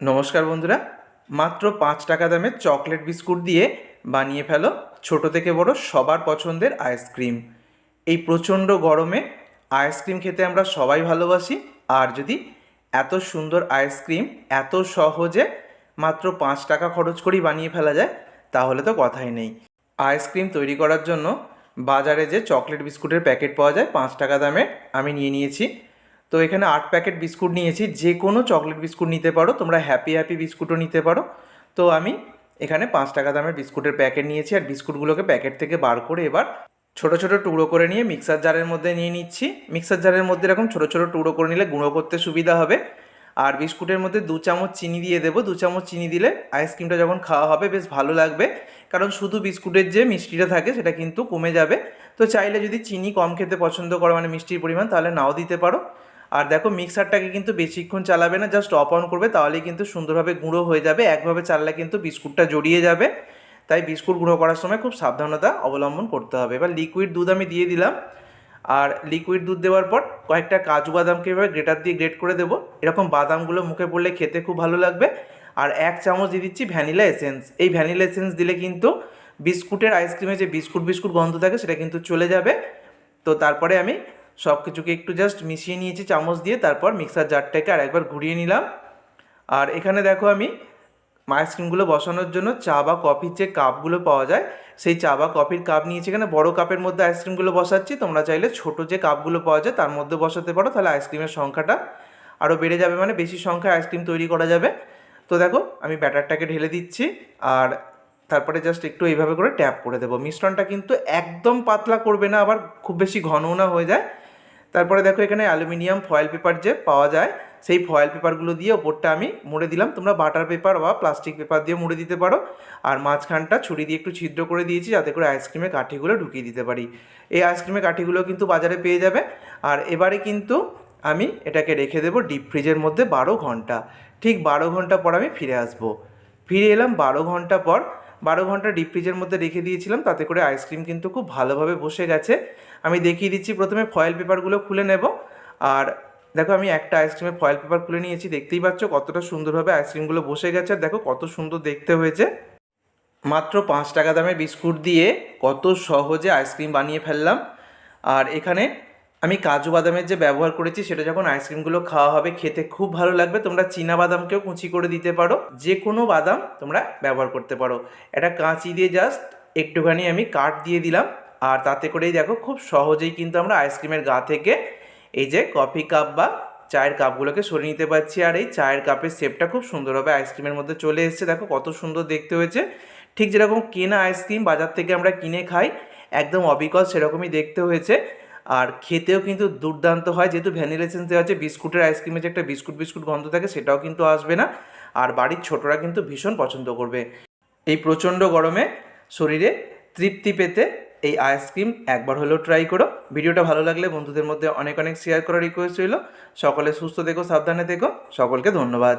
নমস্কার বন্ধুরা, মাত্র পাঁচ টাকা দামের চকলেট বিস্কুট দিয়ে বানিয়ে ফেলো ছোট থেকে বড় সবার পছন্দের আইসক্রিম এই প্রচণ্ড গরমে আইসক্রিম খেতে আমরা সবাই ভালোবাসি, আর যদি এত সুন্দর আইসক্রিম এত সহজে মাত্র পাঁচ টাকা খরচ করেই বানিয়ে ফেলা যায়, তাহলে তো কথাই নেই। আইসক্রিম তৈরি করার জন্য বাজারে যে চকলেট বিস্কুটের প্যাকেট পাওয়া যায়, পাঁচ টাকা দামের আমি নিয়ে নিয়েছি। তো এখানে আট প্যাকেট বিস্কুট নিয়েছি। যে কোনো চকলেট বিস্কুট নিতে পারো, তোমরা হ্যাপি হ্যাপি বিস্কুটও নিতে পারো। তো আমি এখানে পাঁচ টাকা দামের বিস্কুটের প্যাকেট নিয়েছি আর বিস্কুটগুলোকে প্যাকেট থেকে বার করে এবার ছোট ছোট টুকরো করে নিয়ে মিক্সার জারের মধ্যে নিয়ে নিচ্ছি। মিক্সার জারের মধ্যে এরকম ছোট ছোট টুকরো করে নিলে গুঁড়ো করতে সুবিধা হবে। আর বিস্কুটের মধ্যে দু চামচ চিনি দিয়ে দেবো। দু চামচ চিনি দিলে আইসক্রিমটা যখন খাওয়া হবে বেশ ভালো লাগবে। কারণ শুধু বিস্কুটের যে মিষ্টিটা থাকে সেটা কিন্তু কমে যাবে। তো চাইলে যদি চিনি কম খেতে পছন্দ করো মানে মিষ্টির পরিমাণ, তাহলে নাও দিতে পারো। আর দেখো মিক্সারটাকে কিন্তু বেশিক্ষণ চালাবে না জাস্ট অফ অন করবে, তাহলেই কিন্তু সুন্দরভাবে গুঁড়ো হয়ে যাবে। একভাবে চাললে কিন্তু বিস্কুটটা জড়িয়ে যাবে। তাই বিস্কুট গুঁড়ো করার সময় খুব সাবধানতা অবলম্বন করতে হবে। এবার লিকুইড দুধ আমি দিয়ে দিলাম। আর লিকুইড দুধ দেওয়ার পর কয়েকটা কাজু বাদামকে এভাবে গ্রেটার দিয়ে গ্রেট করে দেবো। এরকম বাদামগুলো মুখে পড়লে খেতে খুব ভালো লাগবে। আর এক চামচ দিয়ে দিচ্ছি ভ্যানিলা এসেন্স। এই ভ্যানিলা এসেন্স দিলে কিন্তু বিস্কুটের আইসক্রিমে যে বিস্কুট বিস্কুট গন্ধ থাকে, সেটা কিন্তু চলে যাবে। তো তারপরে আমি সব কিছুকে একটু জাস্ট মিশিয়ে নিয়েছি, চামচ দিয়ে তারপর মিক্সার জারটাকে আর একবার ঘুরিয়ে নিলাম। আর এখানে দেখো আমি আইসক্রিমগুলো বসানোর জন্য চা বা কফির যে কাপগুলো পাওয়া যায়, সেই চা বা কফির কাপ নিয়েছি। এখানে বড় কাপের মধ্যে আইসক্রিমগুলো বসাচ্ছি। তোমরা চাইলে ছোট যে কাপগুলো পাওয়া যায়, তার মধ্যে বসাতে পারো। তাহলে আইসক্রিমের সংখ্যাটা আরও বেড়ে যাবে মানে বেশি সংখ্যায় আইসক্রিম তৈরি করা যাবে। তো দেখো, আমি ব্যাটারটাকে ঢেলে দিচ্ছি আর তারপরে জাস্ট একটু এইভাবে করে ট্যাপ করে দেবো। মিশ্রণটা কিন্তু একদম পাতলা করবে না, আবার খুব বেশি ঘনও না হয়ে যায়। তারপরে দেখো এখানে অ্যালুমিনিয়াম ফয়েল পেপার যে পাওয়া যায়, সেই ফয়েল পেপারগুলো দিয়ে ওপরটা আমি মুড়ে দিলাম। তোমরা বাটার পেপার বা প্লাস্টিক পেপার দিয়ে মুড়ে দিতে পারো। আর মাঝখানটা ছুরি দিয়ে একটু ছিদ্র করে দিয়েছি যাতে করে আইসক্রিমের কাঠিগুলো ঢুকিয়ে দিতে পারি। এই আইসক্রিমের কাঠিগুলো কিন্তু বাজারে পেয়ে যাবে। আর এবারে কিন্তু আমি এটাকে রেখে দেবো ডিপ ফ্রিজের মধ্যে বারো ঘণ্টা। ঠিক বারো ঘণ্টা পর আমি ফিরে আসব। ফিরে এলাম বারো ঘণ্টা পর বারো ঘণ্টা ডিপ ফ্রিজের মধ্যে রেখে দিয়েছিলাম, তাতে করে আইসক্রিম কিন্তু খুব ভালোভাবে বসে গেছে। আমি দেখিয়ে দিচ্ছি, প্রথমে ফয়েল পেপারগুলো খুলে নেব। আর দেখো, আমি একটা আইসক্রিমের ফয়েল পেপার খুলে নিয়েছি, দেখতেই পাচ্ছ কতটা সুন্দরভাবে আইসক্রিমগুলো বসে গেছে। আর দেখো, কত সুন্দর দেখতে হয়েছে। মাত্র পাঁচ টাকা দামের বিস্কুট দিয়ে কত সহজে আইসক্রিম বানিয়ে ফেললাম। আর এখানে আমি কাজু বাদামের যে ব্যবহার করেছি, সেটা যখন আইসক্রিমগুলো খাওয়া হবে, খেতে খুব ভালো লাগবে। তোমরা চীনা বাদামকেও কুচি করে দিতে পারো। যে কোনো বাদাম তোমরা ব্যবহার করতে পারো। এটা কাঁচি দিয়ে জাস্ট একটুখানি আমি কাট দিয়ে দিলাম। আর তাতে করেই দেখো, খুব সহজেই কিন্তু আমরা আইসক্রিমের গা থেকে এই যে কফি কাপ বা চায়ের কাপগুলোকে সরিয়ে নিতে পারছি। আর এই চায়ের কাপের শেপটা খুব সুন্দরভাবে আইসক্রিমের মধ্যে চলে এসেছে। দেখো কত সুন্দর দেখতে হয়েছে। ঠিক যেরকম কেনা আইসক্রিম বাজার থেকে আমরা কিনে খাই, একদম অবিকল সেরকমই দেখতে হয়েছে। আর খেতেও কিন্তু দুর্দান্ত হয়। যেহেতু ভ্যানিলা দেওয়া আছে, বিস্কুটের আইসক্রিমে যে একটা বিস্কুট বিস্কুট গন্ধ থাকে, সেটাও কিন্তু আসবে না। আর বাড়ির ছোটরা কিন্তু ভীষণ পছন্দ করবে। এই প্রচণ্ড গরমে শরীরে তৃপ্তি পেতে এই আইসক্রিম একবার হলেও ট্রাই করো। ভিডিওটা ভালো লাগলে বন্ধুদের মধ্যে অনেক অনেক শেয়ার করার রিকোয়েস্ট রইল। সকলে সুস্থ থেকো, সাবধানে থেকো। সকলকে ধন্যবাদ।